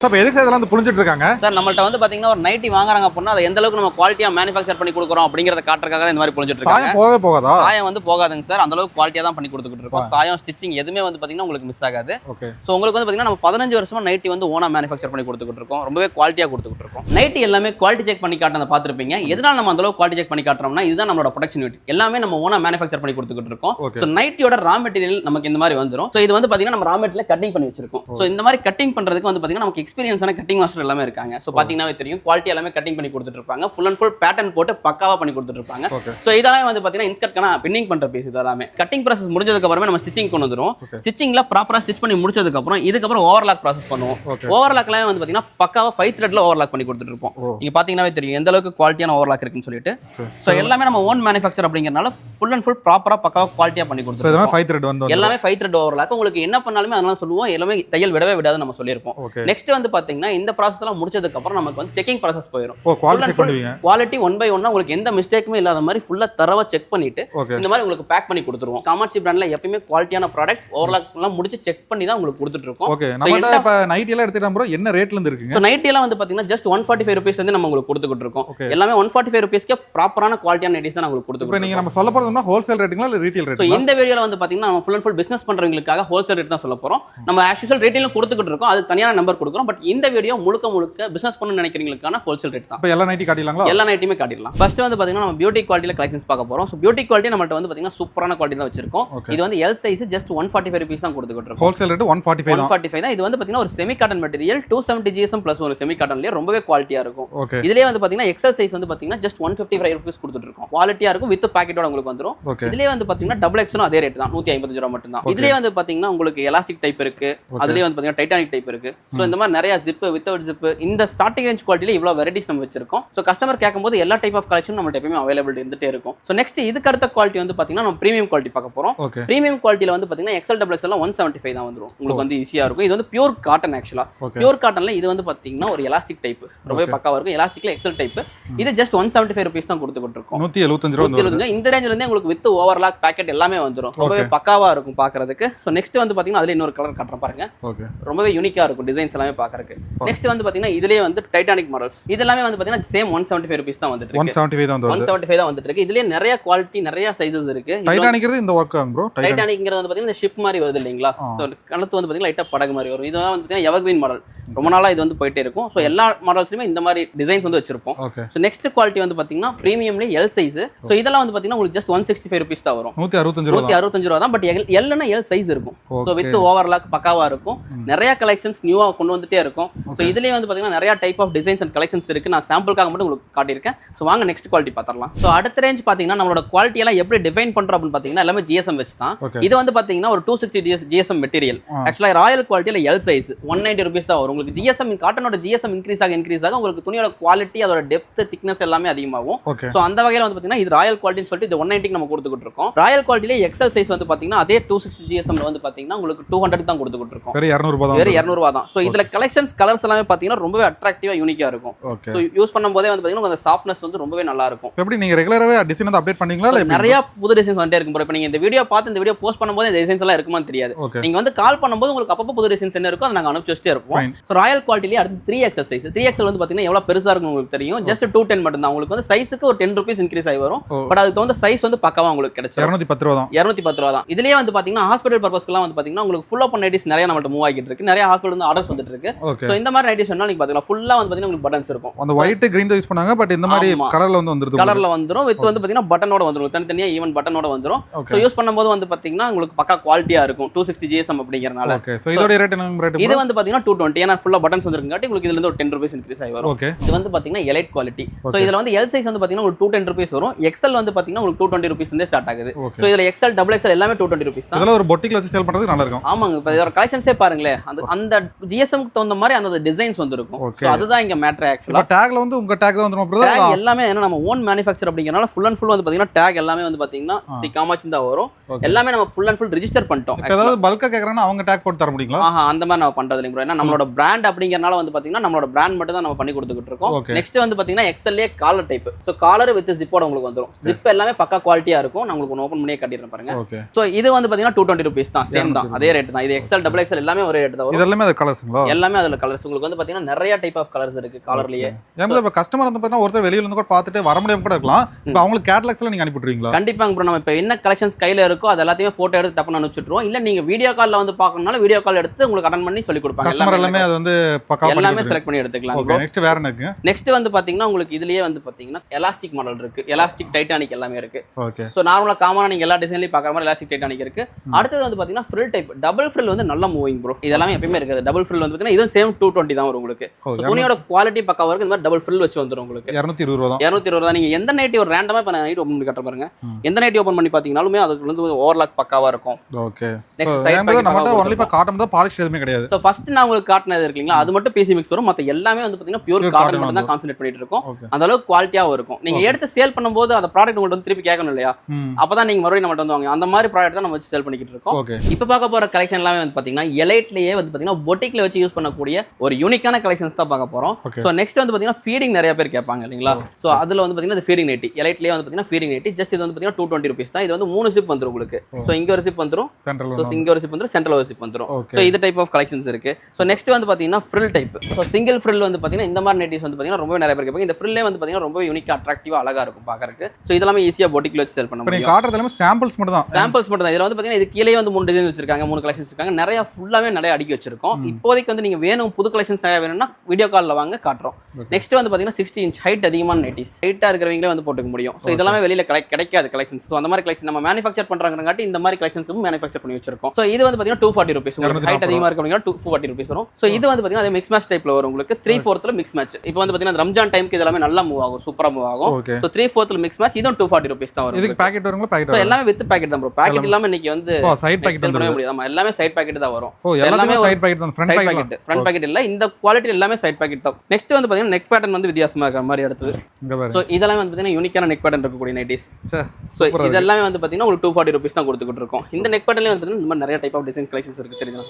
Sir இப்போ எதுக்கு இதெல்லாம் வந்து புளிஞ்சிட்டு இருக்காங்க சார் நம்மள்ட்ட வந்து பாத்தீங்கன்னா ஒரு நைட்டி வாங்குறாங்க அப்படின்னா அதை எந்த அளவுக்கு நம்ம குவாலிட்டியா மேனுஃபேக்சர் பண்ணி கொடுக்குறோம் அப்படிங்கறத காட்டுறதுக்காக இந்த மாதிரி புரிஞ்சிட்டு இருக்காங்க போகவே போகாதா? சாயம் வந்து போகாதுங்க சார் அந்த அளவுக்கு குவாலிட்டியா தான் பண்ணி கொடுத்துக்கிட்டு இருக்கோம். சாயம் ஸ்டிச்சிங் எதுவுமே வந்து பாத்தீங்கன்னா உங்களுக்கு மிஸ் ஆகாது. ஓகே ஸோ உங்களுக்கு வந்து பாத்தீங்கன்னா நம்ம பதினஞ்சு வருஷமா நைட்டி வந்து ஓனா மேனுஃபேக்சர் பண்ணி கொடுத்துக்கிட்டு இருக்கோம். ரொம்பவே குவாலிட்டியா கொடுத்துக்கிட்டு இருக்கோம். நைட்டி எல்லாமே குவாலிட்டி செக் பண்ணி காட்டுறத பார்த்துருப்பீங்க. எதனால நம்ம அந்த அளவுக்கு குவாலிட்டி செக் பண்ணி காட்டுறோம்னா இதுதான் நம்மளோட ப்ரொடக்ஷன் யூனிட் எல்லாமே நம்ம ஓனா மேனுஃபேக்சர் பண்ணி கொடுத்துக்கிட்டு இருக்கோம். ஸோ நைட்டியோட ரா மெட்டீரியல் நமக்கு இந்த மாதிரி வந்துரும். ஸோ இது வந்து பாத்தீங்கன்னா நம்ம ரா மெட்டீரியல் கட்டிங் பண்ணி வச்சிருக்கோம். ஸோ இந்த மாதிரி கட்டிங் பண்றதுக்கு வந்து பாத்தீங்கன்னா நமக்கு எக்ஸ்பீரியன்ஸான கட்டிங் மாஸ்டர் எல்லாமே இருக்காங்க. ஸோ பாத்தீங்கன்னா தெரியும். குவாலிட்டி எல்லாமே கட்டிங் பண்ணி கொடுத்துட்டு இருப்பாங்க ஃபுல் அண்ட் ஃபுல் பேட்டர்ன் போட்டு பக்காவா பண்ணி கொடுத்துட்டு இருப்பாங்க ஸோ இதெல்லாம் வந்து பார்த்தீங்கன்னா இன்ஸ்கர்ட்கான பின்னிங் பண்ணுற பீஸ் இதெல்லாமே. கட்டிங் ப்ராசஸ் முடிஞ்சதுக்கு அப்புறமே நம்ம ஸ்டிச்சிங் கொண்டு Okay. ஸ்டிச்சிங்ல ப்ராப்பராக ஸ்டிச் பண்ணி முடிச்சதுக்கு அப்புறம் இதுக்கப்புறம் ஓவர்லாக் ப்ராசஸ் பண்ணுவோம். ஓவர்லாக்லாம் வந்து பார்த்தீங்கன்னா பக்காவா ஃபைவ் த்ரெட்ல ஓவர்லாக் பண்ணி கொடுத்துட்டு இருப்போம் ஓ. நீங்க பார்த்தீங்கன்னாவே தெரியும். எந்த அளவுக்கு குவாலிட்டியான ஓவர்லாக் இருக்குன்னு சொல்லிட்டு. ஸோ எல்லாமே நம்ம ஓன் மேனுஃபேக்சர் அப்படிங்கறனால ஃபுல் அண்ட் ஃபுல் ப்ராப்பராக பக்காவா குவாலிட்டியாக பண்ணி ஃபைவ் த்ரெட் வந்து எல்லாமே ஃபைவ் த்ரெட் ஓவர்லாக் உங்களுக்கு என்ன பண்ணாலுமே அதெல்லாம் சொல்லுவோம். எல்லாமே தையல் விடவே விடாது நம்ம சொல்லியிருப்போம். நெக்ஸ்ட் வந்து பார்த்தீங்கன்னா இந்த ப்ராசஸ் எல்லாம் முடிச்சதுக்கு அப்புறம் நமக்கு வந்து செக்கிங் ப்ராசஸ் போயிடும் குவாலிட்டி ஒன் பை ஒன்னா உங்களுக்கு எந்த மிஸ்டேக்குமே இல்லாத மாதிரி ஃபுல்லா தரவா செக் பண்ணிட்டு இந்த மாதிரி உங்களுக்கு பேக் பண்ணி கொடுத்துருவோம். காமாட்சி பிராண்ட்ல எப்பயுமே குவாலிட்டியான ப்ராடக்ட் ஓவர்லாக் எல்லாம் முடிச்சு செக் பண்ணி தான் உங்களுக்கு கொடுத்துட்டு இருக்கோம். ஓகே நம்மகிட்ட இப்போ நைட் எல்லாம் எடுத்துட்டா என்ன ரேட்ல இருந்து இருக்குங்க? ஸோ நைட் எல்லாம் வந்து பாத்தீங்கன்னா just one forty five rupees வந்து நம்ம உங்களுக்கு கொடுத்துக்கிட்டு இருக்கோம். எல்லாமே ஒன் ஃபார்ட்டி ஃபைவ் ருபீஸ்க்கு ப்ராப்பரான குவாலிட்டியான நைட்டிஸ் தான் உங்களுக்கு கொடுத்துக்கிட்டு நீங்க நம்ம சொல்ல போறதுனா ஹோல்சேல் ரேட்டுங்களா இல்லை ரீட்டைல் ரேட்டுங்களா இந்த வீடியோல வந்து பாத்தீங்கன்னா நம்ம ஃபுல் அண்ட் ஃபுல் பிசினஸ் பண்றவங்களுக்காக ஹோல்சேல் ரேட் தான் சொல்ல போறோம். நம்ம ஆஸ் யூஸ்வல் ரீட்டைலும் கொடுத்துக்கிட்டு இருக்கோம். அது தனியான நம்பர் கொடுக்குறோம். பட் இந்த வீடியோ முழுக்க முழுக்க பிசினஸ் பண்ணணும்னு நினைக்கிறவங்களுக்கான ஹோல்சேல் ரேட் தான். இப்போ எல்லா நைட்டி காட்டிடலாங்களா? எல்லா நைட்டுமே காட்டிடலாம். ஃபர்ஸ்ட் வந்து பாத்தீங்கன்னா நம்ம பியூட்டி குவாலிட்டியில் கலெக்ஷன்ஸ் பார்க்க போறோம். ஸோ பியூட்டி குவாலிட்டி நம்மள்ட்ட வந்து பாத்தீங்கன்னா சூப்பரான குவாலிட்டி தான் வச்சிருக்கோம். இது வந்து L size just one forty five rupees தான் கொடுத்துக்கிட்டு இருக்கோம் wholesale rate one forty five one forty five தான். இது வந்து பாத்தீங்கன்னா ஒரு semi cotton material two seventy GSM plus ஒரு செமி காட்டன்லேயே ரொம்பவே குவாலிட்டியா இருக்கும். இதுலேயே வந்து பாத்தீங்கன்னா எக்ஸல் சைஸ் வந்து பாத்தீங்கன்னா just one fifty five rupees கொடுத்துட்டு இருக்கோம் குவாலிட்டியா இருக்கும் வித் பாக்கெட்டோட உங்களுக்கு வந்துரும். ஓகே இதுலேயே வந்து பாத்தீங்கன்னா டபுள் எக்ஸலும் அதே ரேட் தான். நூற்றி ஐம்பத்தஞ்சு ரூபா மட்டும் தான். இதுலேயே வந்து பாத்தீங்கன்னா உங்களுக்கு எலாஸ்டிக் டைப் இருக்கு. அதுலேயே வந்து பாத்தீங்கன்னா டைட்டானிக் டைப் இருக்கு. ஸோ இந்த மாதிரி நிறைய ஜிப்பு வித்தவுட் ஜிப்பு இந்த ஸ்டார்டிங் ரேஞ்ச் குவாலிட்டியில் இவ்வளோ வெரைட்டிஸ் நம்ம வச்சிருக்கோம். ஸோ கஸ்டமர் கேட்கும்போது எல்லா டைப் ஆஃப் கலெக்ஷன் நம்மள்ட்ட எப்பயுமே அவைலபிள் இருந்துட்டே இருக்கும். ஸோ நெக்ஸ்ட் இதுக்கு அடுத்த குவாலிட்டி வந்து பாத்தீங்கன்னா நம்ம ப்ரீமியம் குவாலிட்டி பார்க்க போறோம். ஓகே ப்ரீமியம் குவாலிட்டியில் வந்து பாத்தீங்கன்னா XL double XL one seventy five தான் வந்துரும். உங்களுக்கு வந்து ஈஸியா இருக்கும். இது வந்து பியூர் காட்டன் ஆக்சுவலா ஓகே பியூர் காட்டன்ல இது வந்து பாத்தீங்கன்னா ஒரு எலாஸ்டிக் டைப் ரொம்பவே Okay. பக்காவா இருக்கும். எலாஸ்டிக்ல எக்ஸல் டைப் இது just one seventy five rupees தான் கொடுத்துக்கிட்டு இருக்கோம் நூற்றி எழுபத்தஞ்சு ரூபா. எழுபத்தஞ்சு இந்த ரேஞ்சில இருந்தே உங்களுக்கு வித் ஓவர்லாக் பேக்கெட் எல்லாமே வந்துரும். ரொம்பவே Okay. பக்காவா இருக்கும் பாக்குறதுக்கு. ஸோ நெக்ஸ்ட் வந்து பாத்தீங்கன்னா அதுல இன்னொரு கலர் காட்டுறேன் பாருங்க. ரொம்பவே யூனிக்கா இருக்கும். டிசைன்ஸ் எல்லாமே பாக்குறதுக்கு நெக்ஸ்ட் வந்து பாத்தீங்கன்னா இதுலயே வந்து டைட்டானிக் மாடல்ஸ் இது எல்லாமே வந்து பாத்தீங்கன்னா same one seventy five rupees தான் வந்துட்டு ஒன் செவன்ட்டி ஃபைவ் தான் ஒன் செவன்ட்டி ஃபைவ் தான் வந்துட்டு இருக்கு. இதுலயே நிறைய குவாலிட்டி நிறைய சைஸஸ் இருக்கு. டைட்டானிக்கிறது இந்த ஒர்க் ஆகும் ப்ரோ டைட்டானிக் டைட்டானிக்ங்கிறது வந்து பாத்தீங்கன்னா ஷிப் மாதிரி வருது இல்லைங்களா. ஸோ கணத்து வந்து பாத்தீங்கன்னா லைட்டா படகு மாதிரி வரும். இதெல்லாம் வந்து பாத்தீங்கன்னா எவர்கிரீன் மாடல் ரொம்ப நாளா இது வந்து போயிட்டே இருக்கும். ஸோ எல்லா மாடல்ஸ்லயுமே இந்த மாதிரி டிசைன்ஸ் வந்து வச்சிருப்போம். ஸோ நெக்ஸ்ட் குவாலிட்டி வந்து பாத்தீங்கன்னா ப்ரீமியம்ல எல் சைஸ் ஸோ இதெல்லாம் வந்து பாத்தீங்கன்னா உங்களுக்கு just one sixty five rupees தான் வரும். நூற்றி அறுபத்தஞ்சு ரூபா நூத்தி அறுபத்தஞ்சு ரூபா தான். பட் எல் எல்னா எல் சைஸ் இருக்கும். ஸோ வித் ஓவர்லாக் பக்காவா இருக்கும். நிறைய கலெக்ஷன்ஸ் நியூவா கொண்டு வந்துட்டே இருக்கும். ஸோ. இதுலயே வந்து பாத்தீங்கன்னா நிறைய type of designs and collections இருக்கு. நான் சாம்பிளுக்காக மட்டும் உங்களுக்கு காட்டியிருக்கேன். ஸோ வாங்க நெக்ஸ்ட் குவாலிட்டி பார்த்துடலாம். ஸோ அடுத்த ரேஞ்ச் பாத்தீங்கன்னா நம்மளோட குவாலிட்டி எல்லாம் எப்படி டிஃபைன் பண்றோம் அப்படின்னு பாத்தீங்கன்னா எல்லாமே ஜிஎஸ்எம் வச்சு தான். இது வந்து பாத்தீங்கன்னா ஒரு two sixty GS GSM material. ஆக்சுவலாக ராயல் குவாலிட்டியில் L size one ninety rupees தான் வரும். உங்களுக்கு ஜிஎஸ்எம் காட்டனோட ஜிஎஸ்எம் இன்க்ரீஸ் ஆக இன்க்ரீஸ் ஆக உங்களுக்கு துணியோட குவாலிட்டி அதோட டெப்த் திக்னஸ் எல்லாமே அதிகமாகும். ஸோ அந்த வகையில் வந்து பார்த்தீங்கன்னா இது ராயல் குவாலிட்டின்னு சொல்லிட்டு இது ஒன் நைன்ட்டிக்கு நம்ம கொடுத்துக்கிட்டு இருக்கோம் ராயல் குவாலிட்டியில எக்ஸல் சைஸ் வந்து பார்த்தீங்கன்னா அதே டூ சிக்ஸ்டி ஜிஎஸ்எம்ல வந்து பார்த்தீங்கன்னா உங்களுக்கு டூ ஹண்ட்ரட் தான் கொடுத்துக்கிட்டு இருக்கோம் வெறும் இரநூறுபா தான். ஸோ இதில் கலெக்ஷன்ஸ் கலர்ஸ் எல்லாமே பார்த்தீங்கன்னா ரொம்பவே அட்ராக்டிவாக யூனிக்காக இருக்கும். ஸோ யூஸ் பண்ணும்போதே வந்து பார்த்தீங்கன்னா அந்த சாஃப்ட்னஸ் வந்து ரொம்பவே நல்லா இருக்கும் எப்படி நீங்க ரெகுலராகவே டிசைன் வந்து அப்டேட் பண்ணீங்களா? இல்லை நிறைய புது டிசைன்ஸ் வந்துட்டே இருக்கும். இப்போ நீங்க இந்த வீடியோ பார்த்து இந்த வீடியோ போஸ்ட் பண்ணும்போது இந்த டிசைன்ஸ் எல்லாம் இருக்குமான்னு தெரியாது. ஓகே நீங்க வந்து கால் பண்ணும்போது உங்களுக்கு அப்பப்போ புது டிசைன்ஸ் என்ன இருக்கோ அதை நாங்க அனுப்பிச்சு வச்சுட்டே இருப்போம். ஸோ ராயல் குவாலிட்டிலேயே அடுத்து three XL size three XL வந்து பார்த்தீங்கன்னா எவ்வளோ பெருசா இருக்கும் உங்களுக்கு தெரியும். ஜஸ்ட் டூ டென் மட்டும் தான். உங்களுக்கு வந்து சைஸுக்கு ஒரு டென் ருபீஸ் இன்க்ரீஸ் ஆகி வரும். பட் அதுக்கு தகுந்த சைஸ் வந்து பக்காவா உங்களுக்கு கிடைச்சிரும். இரநூத்தி பத்து ரூபா தான். இரநூத்தி பத்து ரூபா தான். இதுலயே வந்து பாத்தீங்கன்னா ஹாஸ்பிட்டல் பர்பஸ்க்குலாம் வந்து பாத்தீங்கன்னா உங்களுக்கு ஃபுல் ஓப்பன் நைட்டிஸ் நிறைய நம்மள்ட்ட மூவ் ஆகிட்டு இருக்கு. நிறைய ஹாஸ்பிட்டல் வந்து ஆர்டர்ஸ் வந்துட்டு இருக்கு. ஸோ இந்த மாதிரி நைட்டிஸ் வேணா நீங்க பாத்தீங்கன்னா ஃபுல்லா வந்து பாத்தீங்கன்னா உங்களுக்கு பட்டன்ஸ் இருக்கும். அந்த ஒயிட் கிரீன் யூஸ் பண்ணாங்க பட் இந்த மாதிரி. கலர்ல வந்து வந்துருது கலர்ல வந்துரும். வித் வந்து பாத்தீங்கன்னா பட்டனோட வந்துரும். தனித்தனியா ஈவன் பட்டனோட வந்துரும். ஸோ யூஸ் பண்ணும்போது வந்து பாத்தீங்கன்னா உங்களுக்கு பக்கா குவாலிட்டியா இருக்கும். டூ சிக்ஸ்டி ஜிஎஸ்எம் அப்படிங்கறனால. ஓகே ஸோ இதோட ரேட் என்ன ரேட் இது வந்து பாத்தீங்கன்னா டூ டுவெண்ட்டி ஏன்னா ஃபுல்லா பட்டன்ஸ் வந்துருக்காட்டி உங்களுக்கு இதுல இருந்து ஒரு டென் ருபீஸ் இன்க்ரீஸ் ஆகி வரும். இது வந்து பாத்தீங்கன்னா எலைட் குவாலிட்டி ஸோ Okay. இதுல வந்து எல் சைஸ் வந்து பாத்தீங்கன்னா ஒரு டூ டென் ருபீஸ் வரும். எக்ஸல் வந்து பாத்தீங்கன்னா உங்களுக்கு டூ டுவெண்ட்டி ருபீஸ் இருந்தே ஸ்டார்ட் ஆகுது. ஸோ இதுல எக்ஸல் டபுள் எக்ஸல் எல்லாமே டூ டுவெண்ட்டி ருபீஸ் தான். ஒரு பொட்டிக்ல வச்சு சேல் பண்றதுக்கு நல்லா இருக்கும். ஆமாங்க. இப்போ இதோட கலெக்ஷன்ஸே பாருங்களேன். அந்த அந்த ஜிஎஸ்எம்க்கு தகுந்த மாதிரி அந்த டிசைன்ஸ் வந்துருக்கும். ஸோ அதுதான் இங்க மேட்ரு ஆக்சுவலா டேக்ல வந்து உங்க டேக் தான் வந்துரும் எல்லாமே என்ன நம்ம ஓன் மேனுஃபேக்சர் அப்படிங்கறனால ஃபுல் அண்ட் ஃபுல் வந்து பாத்தீங்கன்னா டேக் எல்லாமே வந்து பாத்தீங்கன்னா ஸ்ரீ தான் வரும். எல்லாமே நம்ம ஃபுல் அண்ட் ஃபுல் ரிஜிஸ்டர் பண்ணிட்டோம். ஏதாவது பல்கா கேக்குறாங்கன்னா அவங்க டேக் போட்டு தர முடியுங்களா? ஆஹா அந்த மாதிரி நம்ம பண்றது இல்லைங்க. ஏன்னா நம்மளோட பிராண்ட் அப்படிங்கறனால வந்து பாத்தீங்கன்னா நம்மளோட பிராண்ட் மட்டும் தான் நம்ம பண்ணி கொடுத்துக்கிட்டு இருக்கோம். நெக்ஸ்ட் வந்து பாத்தீங்கன்னா எக்ஸல்லே collar type so collar with ஜிப்போட உங்களுக்கு வந்துரும். ஜிப் எல்லாமே பக்கா குவாலிட்டியா இருக்கும். நான் உங்களுக்கு ஓப்பன் பண்ணியே காட்டிடுறேன் பாருங்க. ஸோ இது வந்து பாத்தீங்கன்னா டூ டுவெண்ட்டி ருபீஸ் தான். சேம் தான். அதே ரேட் தான். இது எக்ஸல் டபுள் எக்ஸல் எல்லாமே ஒரே ரேட் தான் எல்லாமே கலர்ஸுங்களா எல்லாமே அதுல கலர்ஸ் உங்களுக்கு வந்து பாத்தீங்கன்னா நிறைய டைப் ஆஃப் கலர்ஸ் இருக்கு காலர்லயே ஏன் இப்போ கஸ்டமர் வந்து பார்த்தீங்கன்னா ஒருத்தர் வெளியில இருந்து கூட பார்த்துட்டு வர முடியாம கூட இருக்கலாம். இப்போ அவங்களுக்கு கேட்லாக்ஸ்ல நீங்க அனுப்பிட்டுருவீங்களா கண்டிப்பாங்க ப்ரோ நம்ம இப்போ என்ன கலெக்ஷன்ஸ் கையில இருக்கோ அது எல்லாத்தையுமே போட்டோ எடுத்து டப்புன்னு அனுப்பிச்சுட்ருவோம் இல்ல நீங்க வீடியோ கால்ல வந்து பார்க்கணும்னால வீடியோ கால் எடுத்து உங்களுக்கு அட்டன் பண்ணி சொல்லி கொடுப்பாங்க. கஸ்டமர் எல்லாமே அது வந்து பக்கா எல்லாமே செலக்ட் பண்ணி எடுத்துக்கலாம் நெக்ஸ்ட் வேற என்ன நெக்ஸ்ட் வந்து பாத்தீங்கன்னா உங்களுக்கு இதுலயே வந்து பாத்தீங்கன்னா எலாஸ்டிக் மாடல் இருக்கு. எலாஸ்டிக் டைட்டானிக் எல்லாமே இருக்கு. ஓகே ஸோ நார்மலாக காமனாக நீங்கள் எல்லா டிசைன்லையும் பார்க்குற மாதிரி எலாஸ்டிக் டைட்டானிக் இருக்கு. அடுத்தது வந்து பார்த்தீங்கன்னா ஃப்ரில் டைப் டபுள் ஃப்ரில் வந்து நல்ல மூவிங் ப்ரோ இதெல்லாம் எப்பயுமே இருக்குது. டபுள் ஃப்ரில் வந்து பார்த்தீங்கன்னா இதுவும் சேம் டூ டுவெண்ட்டி தான் வரும் உங்களுக்கு. துணியோட குவாலிட்டி பக்காவாக இருக்கு இந்த மாதிரி டபுள் ஃப்ரில் வச்சு வந்துடும் உங்களுக்கு. இரநூத்தி இருபது ரூபா இரநூத்தி இருபது நீங்கள் எந்த நைட்டி ஒரு ரேண்டமாக இப்போ நைட் ஓப்பன் பண்ணி கட்டுற பாருங்க. எந்த நைட்டி ஓப்பன் பண்ணி பார்த்தீங்கனாலுமே அதுக்கு வந்து ஓவர்லாக் பக்காவாக இருக்கும். ஓகே. நெக்ஸ்ட் காட்டன் தான் பாலிஷ் எதுவுமே கிடையாது. ஸோ ஃபர்ஸ்ட் நான் உங்களுக்கு காட்டினது இருக்கு இல்லைங்களா? அது மட்டும் பிசி மிக்ஸ் வரும். மற்ற எல்லாமே வந்து பார்த்தீங்கன்னா பியூர் காட்டன் மட்டும் தான் கான்சென்ட்ரேட் பண்ணிட்டு இருக்கோம். அந்த அளவுக்கு குவாலிட்டியாகவும் இருக்கும். நீங்க எடுத்து சேல் பண்ணும்போது அந்த ப்ராடக்ட் உங்கள்ட்ட வந்து திருப்பி கேட்கணும் இல்லையா? அப்பதான் நீங்க மறுபடியும் நம்மகிட்ட வந்து வாங்க அந்த மாதிரி ப்ராடக்ட் தான் நம்ம வச்சு சேல் பண்ணிக்கிட்டு இருக்கோம். இப்போ பார்க்க போற கலெக்ஷன் எல்லாமே வந்து பாத்தீங்கன்னா எலைட்லயே வந்து பாத்தீங்கன்னா பொட்டிக்ல வச்சு யூஸ் பண்ணக்கூடிய ஒரு யூனிக்கான கலெக்ஷன்ஸ் தான் பார்க்க போறோம். Okay. ஸோ நெக்ஸ்ட் வந்து பாத்தீங்கன்னா ஃபீடிங் நிறைய பேர் கேட்பாங்க இல்லைங்களா? ஸோ அதுல வந்து பாத்தீங்கன்னா ஃபீடிங் நைட்டி எலைட்லயே வந்து பாத்தீங்கன்னா ஃபீடிங் நைட்டி ஜஸ்ட் இது வந்து பாத்தீங்கன்னா டூ டுவெண்ட்டி ருபீஸ் தான். இது வந்து மூணு சிப் வந்துரும் உங்களுக்கு. ஸோ இங்க ஒரு சிப் வந்துரும். சென்ட்ரல் ஸோ இங்க ஒரு சிப் வந்துரும். சென்ட்ரல் ஒரு சிப் வந்துரும். ஓகே ஸோ இது டைப் ஆஃப் கலெக்ஷன்ஸ் இருக்கு. ஸோ நெக்ஸ்ட் வந்து பாத்தீங்கன்னா frill type so single frill வந்து பாத்தீங்கன்னா இந்த மாதிரி நைட்டிஸ் வந்து பாத்தீங்கன்னா ரொம்ப நிறைய பேர் கேட்பாங்க. இந்த ஃப்ரில்லே வந்து பாத்தீங்கன்னா ரொம்ப யூனிக்கா அட்ராக்டிவா அழகா இருக்கும் பார்க்கறதுக்கு. ஸோ இதெல்லாமே ஈஸியா பொட்டிக்ல வச்சு சேல் பண்ண முடியும் நீங்க காட்டுறது சாம்பிள்ஸ் மட்டும் தான் சாம்பிள்ஸ் மட்டும் தான் இதுல வந்து பாத்தீங்கன்னா இது கீழே வந்து மூணு டிசைன் வச்சிருக்காங்க மூணு கலெக்ஷன்ஸ் இருக்காங்க நிறைய ஃபுல்லாவே நிறைய அடுக்கி வச்சிருக்கோம். இப்போதைக்கு வந்து நீங்க வேணும் புது கலெக்ஷன்ஸ் நிறைய வேணும்னா வீடியோ காலில் வாங்க காட்டுறோம். நெக்ஸ்ட் வந்து பாத்தீங்கன்னா சிக்ஸ்டி இன்ச் ஹைட் அதிகமான நைட்டிஸ் ஹைட்டா இருக்கிறவங்களே வந்து போட்டுக்க முடியும். ஸோ இதெல்லாமே வெளியில கிடை- கிடைக்காது கலெக்ஷன்ஸ் ஸோ அந்த மாதிரி கலெக்ஷன் நம்ம மேனுஃபேக்சர் பண்றாங்காட்டி இந்த மாதிரி கலெக்ஷன்ஸும் மேனுஃபேக்சர் பண்ணி வச்சிருக்கோம். ஸோ இது வந்து பாத்தீங்கன்னா டூ ஃபார்ட்டி ருபீஸ் உங்களுக்கு ஹைட் அதிகமா இருக்கவங்க டூ ஃபார்ட்டி ருபீஸ் வரும். ஸோ இது வந்து பாத்தீங்கன்னா மிக்ஸ் மேட்ச் டைப்ல வரும் உங்களுக்கு. த்ரீ ஃபோர்த்ல மிக்ஸ் மேட்ச் இப்போ வந்து பாத்தீங்கன்னா ரம்ஜான் டைம்க்கு இதெல்லாமே நல்லா மூவ் ஆகும் சூப்பரா மூவ் ஆகும். ஸோ த்ரீ ஃபோர்த்ல மிக்ஸ் மேட்ச் இதுவும் டூ ஃபார்ட்டி ருபீஸ் தான் வரும் இதுக்கு பேக்கெட் வருங்களா? பேக்கெட் எல்லாமே வித் பேக்கெட் தான் ப்ரோ பேக்கெட் இல்லாம இன்னைக்கு வந்து சைட் பேக்கெட் வந்து முடியாது. எல்லாமே சைட் பாக்கெட் தான் வரும். எல்லாமே சைட் பேக்கெட் தான் ஃப்ரண்ட் பாக்கெட் ஃப்ரண்ட் பாக்கெட் இல்ல இந்த குவாலிட்டி எல்லாமே சைட் பாக்கெட் தான். நெக்ஸ்ட் வந்து பாத்தீங்கன்னா நெக் பேட்டர்ன் வந்து வித்தியாசமா இருக்கிற மாதிரி அடுத்தது. ஸோ இதெல்லாம் வந்து பாத்தீங்கன்னா யூனிக்கான நெக் பேட்டர்ன் இருக்கக்கூடிய நைட்டிஸ் ஸோ இதெல்லாமே வந்து பாத்தீங்கன்னா உங்களுக்கு டூ ஃபார்ட்டி ருபீஸ் தான் கொடுத்துக்கிட்டு இருக்கோம். இந்த நெக் பேட்டர்லேயே வந்து பாத்தீங்கன்னா இந்த மாதிரி நிறைய டைப் ஆஃப் டிசைன் கலெக்ஷன்ஸ் இருக்கு தெரியுமா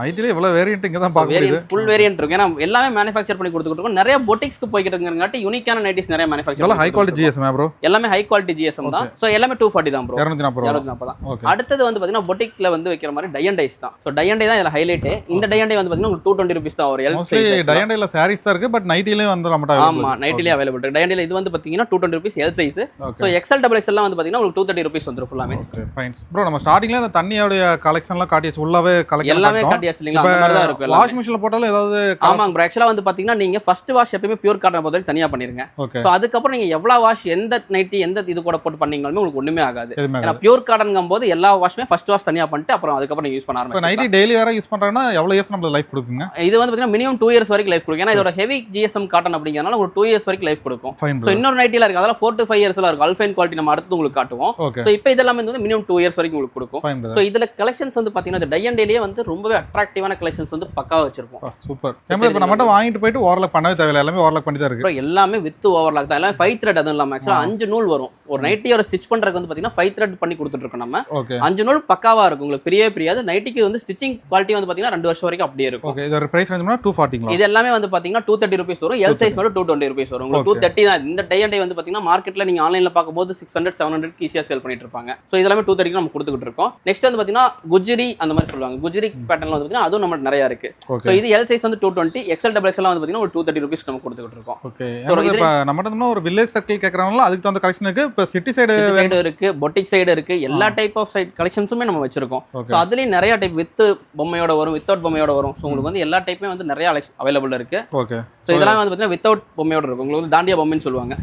நைட்டிலே இவ்வளவு வேரியன்ட் இங்க தான் வேரியன்ட் ஃபுல் வேரியன்ட் இருக்கு. ஏன்னா எல்லாமே மேனுஃபேக்சர் பண்ணி கொடுத்துக்கிட்டு இருக்கோம். நிறைய பொட்டிக்ஸ்க்கு போய்கிட்டு இருக்கங்காட்டி யூனிக்கான நைட்டிஸ் நிறைய manufacture high quality GSM bro எல்லாமே ஹை குவாலிட்டி ஜிஎஸ்எம் தான். ஸோ எல்லாமே டூ ஃபார்ட்டி தான் ப்ரோ இரநூத்தி நாற்பது ரூபா. இரநூத்தி நாற்பது தான். அடுத்தது வந்து பாத்தீங்கன்னா பொட்டிக்ல வந்து வைக்கிற மாதிரி டயண்டைஸ் தான். ஸோ டயண்டை தான் இதில் ஹைலைட் இந்த டயண்டை வந்து பாத்தீங்கன்னா உங்களுக்கு டூ டுவெண்ட்டி ருபீஸ் தான் ஒரு எல் மோஸ்ட்லி டயண்டைல சாரீஸ் தான். இருக்கு பட் நைட்டிலேயும் வந்து நம்மகிட்ட ஆமா நைட்டிலே அவைலபிள் இருக்கு டயண்டில் இது வந்து பாத்தீங்கன்னா two twenty rupees L size so XL double எக்ஸ்எல்லாம் வந்து பாத்தீங்கன்னா உங்களுக்கு டூ தேர்ட்டி ருபீஸ் வந்துரும் ஃபுல்லாமே ஃபைன்ஸ் ப்ரோ நம்ம ஸ்டார்டிங்ல அந்த தண்ணியோட கலெக்ஷன்லாம் காட்டியாச்சு. உள்ளவே எல்லாமே கலெக்ஷன் காட்டியாச்சு இல்லைங்களா? அந்த மாதிரி தான் இருக்கும் எல்லாமே. வாஷ் மிஷினில் போட்டாலும் ஏதாவது ஆமாங்க ப்ரோ ஆக்சுவலாக வந்து பாத்தீங்கன்னா நீங்க ஃபர்ஸ்ட் வாஷ் எப்பயுமே பியூர் காட்டன் பொறுத்த தனியா பண்ணிருங்க. ஸோ அதுக்கப்புறம் நீங்க எவ்வளவு வாஷ் எந்த நைட்டி எந்த இது கூட போட்டு பண்ணீங்களுமே உங்களுக்கு ஒண்ணுமே ஆகாது. ஏன்னா பியூர் காட்டன்ங்கும் போது எல்லா வாஷுமே ஃபர்ஸ்ட் வாஷ் தனியா பண்ணிட்டு அப்புறம் அதுக்கப்புறம் யூஸ் பண்ண ஆரம்பிச்சு நைட்டி டெய்லி வேற யூஸ் பண்றாங்கன்னா எவ்வளவு இயர்ஸ் நம்மளுக்கு லைஃப் கொடுக்குங்க? இது வந்து பாத்தீங்கன்னா மினிமம் டூ இயர்ஸ் வரைக்கும் லைஃப் கொடுக்கும். ஏன்னா இதோட ஹெவி ஜிஎஸ்எம் காட்டன் அப்படிங்கிறனால ஒரு டூ இயர்ஸ் வரைக்கும் லைஃப் கொடுக்கும். ஸோ இன்னொரு நைட்டில இருக்கு. அதெல்லாம் ஃபோர் டு ஃபைவ் இயர்ஸ்ல இருக்கும். அல்ஃபைன் குவாலிட்டி நம்ம அடுத்து உங்களுக்கு காட்டுவோம். ஸோ இப்போ இதெல்லாம் வந்து மினிமம் டூ இயர்ஸ் வரைக்கும் உங்களுக்கு கொடுக்கும். ஸோ இதுல கலெக்ஷன்ஸ் வந்து பாத்தீங்கன்னா இந்த டை அண்ட் டேலேயே வந்து ரொம்பவே அட்ராக்டிவான கலெக்ஷன்ஸ் வந்து பக்காவா வச்சிருப்போம். சூப்பர் நம்ம இப்போ நம்மகிட்ட வாங்கிட்டு போயிட்டு ஓவர்லாக் பண்ணவே தேவையில்லை. எல்லாமே ஓவர்லாக் பண்ணி தான் இருக்கு எல்லாமே வித் ஓவர்லாக் தான். எல்லாம் ஃபைவ் த்ரெட் அதுவும் இல்லாமல் ஆக்சுவலாக அஞ்சு நூல் வரும். ஒரு நைட்டியோட ஸ்டிச் பண்றதுக்கு வந்து பாத்தீங்கன்னா ஃபைவ் த்ரெட் பண்ணி கொடுத்துட்டு இருக்கோம் நம்ம. அஞ்சு நூல் பக்காவா இருக்கும். உங்களுக்கு பிரியவே பிரியாது. நைட்டிக்கு வந்து ஸ்டிச்சிங் குவாலிட்டி வந்து பாத்தீங்கன்னா ரெண்டு வருஷம் வரைக்கும் அப்படியே இருக்கும். ஓகே இதோட பிரைஸ் வந்து டூ ஃபார்ட்டிங்களா இது எல்லாமே வந்து பாத்தீங்கன்னா டூ தேர்ட்டி ருபீஸ் வரும். எல் சைஸ் மட்டும் டூ டுவெண்ட்டி ருபீஸ் வரும். உங்களுக்கு டூ தேர்ட்டி தான். இந்த டை அண்ட் டை வந்து பாத்தீங்கன்னா மார்க்கெட்ல நீங்க ஆன்லைன்ல ஹண்ட்ரட் செவன் ஹண்ட்ரட் ஈஸியா சேல் பண்ணிட்டு இருப்பாங்க. ஸோ இதெல்லாமே டூ தேர்ட்டிக்கு நம்ம கொடுத்துக்கிட்டு இருக்கோம். நெக்ஸ்ட் வந்து பாத்தீங்கன்னா குஜிரி அந்த மாதிரி சொல்லுவாங்க. குஜிரி பேட்டர்ல வந்து பாத்தீங்கன்னா அதுவும் நம்ம நிறைய இருக்கு. ஸோ இது எல் சைஸ் வந்து two twenty XL double XL வந்து பாத்தீங்கன்னா ஒரு டூ தேர்ட்டி ருபீஸ் நம்ம கொடுத்துக்கிட்டு இருக்கோம். ஓகே இப்போ நம்மகிட்ட இன்னும் ஒரு வில்லேஜ் சர்க்கிள் கேட்குறாங்களோ அதுக்கு தகுந்த கலெக்ஷன் இருக்கு. இப்போ சிட்டி சைடு சைடு இருக்கு பொட்டிக் சைடு இருக்கு. எல்லா டைப் ஆஃப் சைட் கலெக்ஷன்ஸுமே நம்ம வச்சிருக்கோம். ஸோ அதுலயும் நிறைய டைப் வித் பொம்மையோட வரும் வித்தவுட் பொம்மையோட வரும். ஸோ உங்களுக்கு வந்து எல்லா டைப்புமே வந்து நிறைய அவைலபிள் இருக்கு. ஓகே ஸோ இதெல்லாம் வந்து பார்த்தீங்கன்னா வித்தவுட் பொம்மையோட இருக்கும். உங்களுக்கு வந்து தாண்டியா பொம்மைன்னு சொல்லுவாங்க.